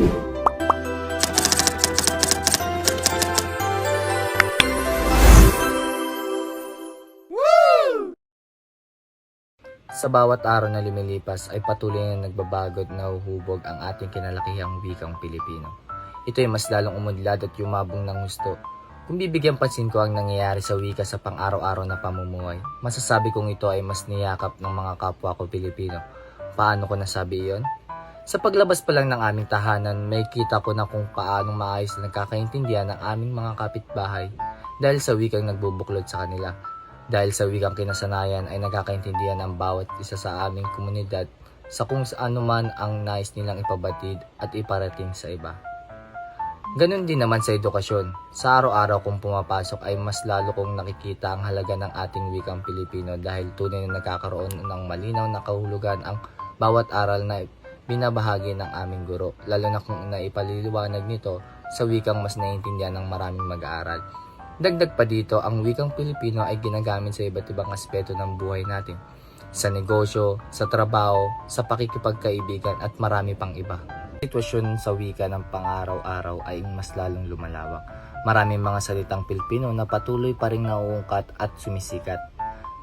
Sa bawat araw na lumilipas ay patuloy na nagbabago at nahuhubog ang ating kinalakihang wikang Pilipino. Ito ay mas lalong umudlad at yumabong ng gusto. Kung bibigyan pansin ko ang nangyayari sa wika sa pang-araw-araw na pamumuhay, masasabi kong ito ay mas niyakap ng mga kapwa ko Pilipino. Paano ko nasabi iyon? Sa paglabas pa lang ng aming tahanan, may kita ko na kung paanong maayos na nagkakaintindihan ng aming mga kapitbahay dahil sa wikang nagbubuklod sa kanila. Dahil sa wikang kinasanayan ay nagkakaintindihan ang bawat isa sa aming komunidad sa kung saan man ang nais nilang ipabatid at iparating sa iba. Ganon din naman sa edukasyon. Sa araw-araw kong pumapasok ay mas lalo kong nakikita ang halaga ng ating wikang Pilipino dahil tunay na nagkakaroon ng malinaw na kahulugan ang bawat aral na binabahagi ng aming guro, lalo na kung naipaliliwanag nito sa wikang mas naiintindihan ng maraming mag-aaral. Dagdag pa dito, ang wikang Pilipino ay ginagamit sa iba't ibang aspeto ng buhay natin. Sa negosyo, sa trabaho, sa pakikipagkaibigan at marami pang iba. Sitwasyon sa wika ng pang-araw-araw ay mas lalong lumalawak. Maraming mga salitang Pilipino na patuloy pa rin nauungkat at sumisikat.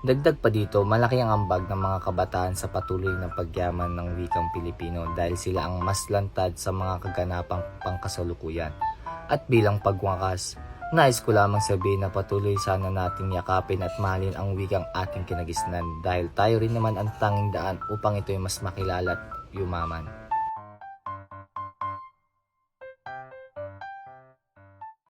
Dagdag pa dito, malaki ang ambag ng mga kabataan sa patuloy na pagyaman ng wikang Pilipino dahil sila ang mas lantad sa mga kaganapang pangkasalukuyan. At bilang pagwakas, nais ko lamang sabihin na patuloy sana nating yakapin at mahalin ang wikang ating kinagisnan dahil tayo rin naman ang tanging daan upang ito'y mas makilala at yumaman.